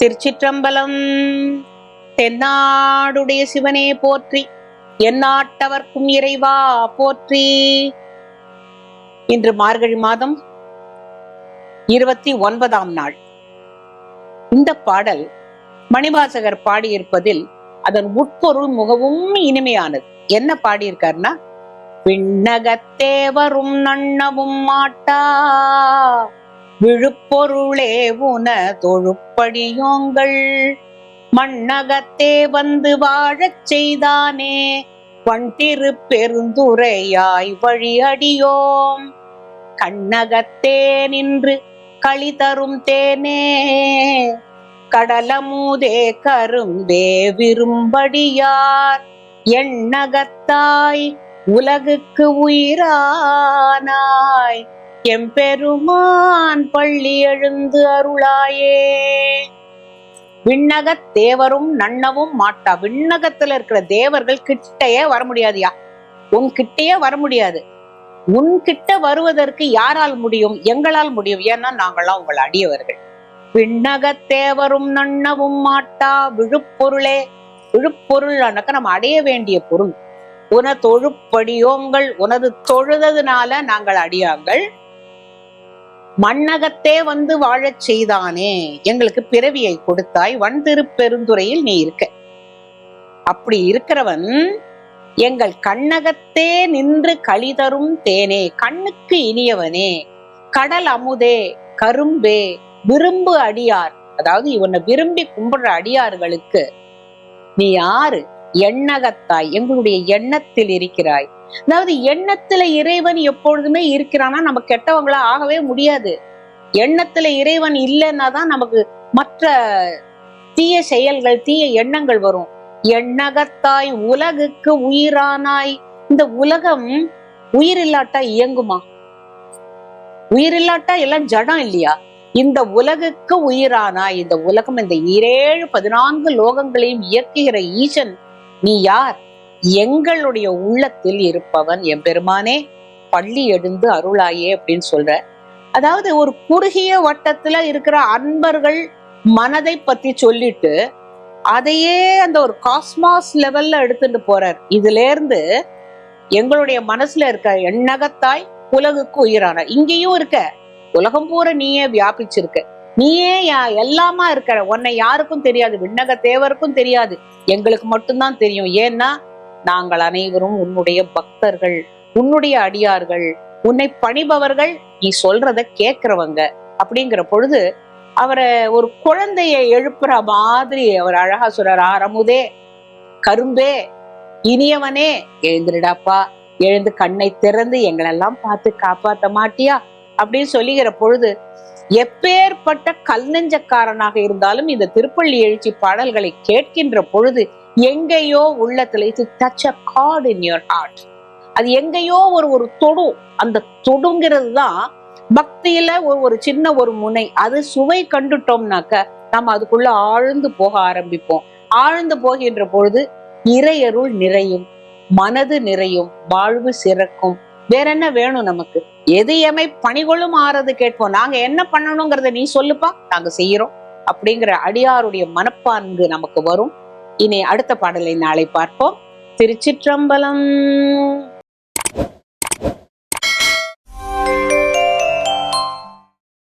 திருச்சிற்றம்பலம். தென்னாடுடைய சிவனே போற்றி எந்நாட்டவர்க்கும் இறைவா போற்றி. இன்று மார்கழி மாதம் இருபத்தி ஒன்பதாம் நாள். இந்த பாடல் மணிவாசகர் பாடியிருப்பதில் அதன் உட்பொருள் மிகவும் இனிமையானது. என்ன பாடியிருக்காருன்னா விண்ணகத்தேவரும் நன்னவும் மாட்டா. விழுப்பொருளே உன தொழுப்படியோங்கள் மண்ணகத்தே வந்து வாழச் செய்தானே வண்டிரு பெருந்துரையாய் வழியடியோம். கண்ணகத்தே நின்று களி தரும் தேனே கடலமூதே கரும்பே விரும்படியார். எண்ணகத்தாய் உலகுக்கு உயிரானாய் எம்பெருமான் பள்ளி எழுந்து அருளாயே. விண்ணகத் தேவரும் நன்னவும் மாட்டா. விண்ணகத்துல இருக்கிற தேவர்கள் கிட்டையே வர முடியாதுயா. உன் கிட்டையே வர முடியாது. உன் கிட்ட வருவதற்கு யாரால் முடியும்? எங்களால் முடியும்? ஏன்னா நாங்களாம் உங்கள் அடியவர்கள். விண்ணகத் தேவரும் நன்னவும் மாட்டா. விழுப்பொருளே. விழுப்பொருள்னாக்க நம்ம அடைய வேண்டிய பொருள். உன தொழுப்படியோங்கள் உனது தொழுததுனால நாங்கள் அடியாங்கள். மண்ணகத்தே வந்து வாழச் செய்தானே? எங்களுக்கு பிறவியை கொடுத்தாய் வன் திருப்பெருந்துறையில் நீ இருக்க. அப்படி இருக்கிறவன் எங்கள் கண்ணகத்தே நின்று கழிதரும் தேனே கண்ணுக்கு இனியவனே கடல் அமுதே கரும்பே விரும்பு அடியார் அதாவது இவனை விரும்பி கும்பிடுற அடியார்களுக்கு நீ யாரு? எண்ணகத்தாய் எங்களுடைய எண்ணத்தில் இருக்கிறாய். அதாவது எண்ணத்துல இறைவன் எப்பொழுதுமே இருக்கிறானா நம்ம கெட்டவங்களா ஆகவே முடியாது. எண்ணத்துல இறைவன் இல்லைன்னா தான் நமக்கு மற்ற தீய செயல்கள் தீய எண்ணங்கள் வரும். எண்ணகத்தாய் உலகுக்கு உயிரானாய். இந்த உலகம் உயிர் இல்லாட்டா இயங்குமா? உயிர் இல்லாட்டா எல்லாம் ஜடம் இல்லையா? இந்த உலகுக்கு உயிரானாய். இந்த உலகம் இந்த இரேழு பதினான்கு லோகங்களையும் இயக்குகிற ஈசன் நீ யார்? எங்களுடைய உள்ளத்தில் இருப்பவன் எம்பெருமானே பள்ளி எழுந்து அருளாயே அப்படின்னு சொல்ற. அதாவது ஒரு குறுகிய வட்டத்துல இருக்கிற அன்பர்கள் மனதை பத்தி சொல்லிட்டு அதையே அந்த ஒரு காஸ்மாஸ் லெவல்ல எடுத்துட்டு போறார். இதுல இருந்து எங்களுடைய மனசுல இருக்க எண்ணகத்தாய் உலகுக்கு உயிரான. இங்கேயும் இருக்க. உலகம் பூரா நீயே வியாபிச்சிருக்க. நீயே யா- எல்லாமா இருக்கிற. உன்னை யாருக்கும் தெரியாது. விண்ணக தேவருக்கும் தெரியாது. எங்களுக்கு மட்டும்தான் தெரியும். ஏன்னா நாங்கள் அனைவரும் உன்னுடைய பக்தர்கள் உன்னுடைய அடியார்கள் உன்னை பணிபவர்கள் நீ சொல்றத கேக்குறவங்க அப்படிங்கிற பொழுது அவரை ஒரு குழந்தைய எழுப்புற மாதிரி அவர் அழகா சொல்றாரு ஆரமுதே கரும்பே இனியவனே எழுந்துருடாப்பா எழுந்து கண்ணை திறந்து எங்களெல்லாம் பார்த்து காப்பாத்த மாட்டியா? அப்படின்னு சொல்லுகிற பொழுது எப்பேற்பட்ட கல் நெஞ்சக்காரனாக இருந்தாலும் இந்த திருப்பள்ளி எழுச்சி பாடல்களை கேட்கின்ற பொழுது எங்கேயோ உள்ளத்துல இது touch a card in your heart அது எங்கேயோ ஒரு ஒரு தொடு அந்த தொடுங்கிறது தான் பக்தியில ஒரு ஒரு சின்ன ஒரு முனை. அது சுவை கண்டுட்டோம்னாக்க நம்ம அதுக்குள்ள ஆழ்ந்து போக ஆரம்பிப்போம். ஆழ்ந்து போகின்ற பொழுது இறையருள் நிறையும் மனது நிறையும் வாழ்வு சிறக்கும். வேற என்ன வேணும் நமக்கு? எது எமை பணிகளும் ஆறது கேட்போம். நாங்க என்ன பண்ணணுங்கிறத நீ சொல்லுப்பா நாங்க செய்யறோம். அப்படிங்கிற அடியாருடைய மனப்பான்கு நமக்கு வரும். இனி அடுத்த பாடலை நாளை பார்ப்போம். திருச்சிற்றம்பலம்.